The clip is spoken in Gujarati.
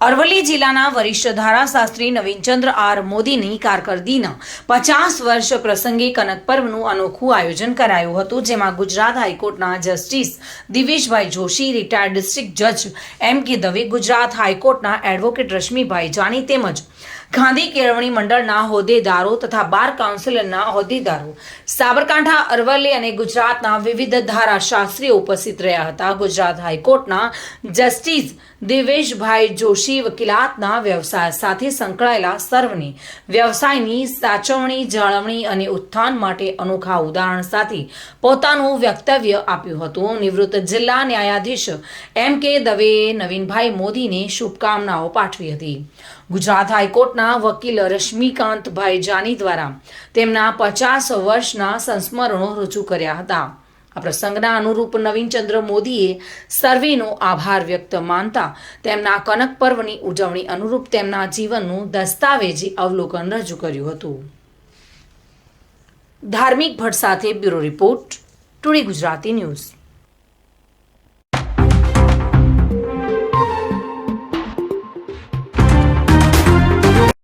અરવલ્લી જિલ્લાના વરિષ્ઠ ધારાશાસ્ત્રી નવીનચંદ્ર આર મોદીની કારકિર્દીના પચાસ વર્ષ પ્રસંગે કનક પર્વનું અનોખું આયોજન કરાયું હતું, જેમાં ગુજરાત હાઈકોર્ટના justice Diveshbhai Joshi retired district જજ એમ કે દવે ગુજરાત હાઈકોર્ટના એડવોકેટ રશ્મિભાઈ જાની તેમજ ગાંધી કેળવણી મંડળના હોદ્દેદારો તથા બાર કાઉન્સિલરના હોદ્દેદારો. સાબરકાંઠા, અરવલ્લી અને ગુજરાતના વિવિધ ધારાશાસ્ત્રીઓ ઉપસ્થિત રહ્યા હતા. ગુજરાત હાઈકોર્ટના જસ્ટિસ દિવેશભાઈ જોશી વકીલાતના વ્યવસાય સાથે સંકળાયેલા સર્વને વ્યવસાયની સાચવણી, જાળવણી અને ઉત્થાન માટે અનોખા ઉદાહરણ સાથે પોતાનું વક્તવ્ય આપ્યું હતું. નિવૃત્ત જિલ્લા ન્યાયાધીશ એમ કે દવેએ નવીનભાઈ મોદીને શુભકામનાઓ પાઠવી હતી. ગુજરાત હાઈકોર્ટના વકીલ રશ્મિકાંતભાઈ જાની દ્વારા તેમના પચાસ વર્ષના સંસ્મરણો રજૂ કર્યા હતા. આ પ્રસંગના અનુરૂપ નવીનચંદ્ર મોદીએ સર્વેનો આભાર વ્યક્ત માનતા તેમના કનક પર્વની ઉજવણી અનુરૂપ તેમના જીવનનું દસ્તાવેજી અવલોકન રજૂ કર્યું હતું. ધાર્મિક ભટ્ટ સાથે bureau report, today Gujarati news.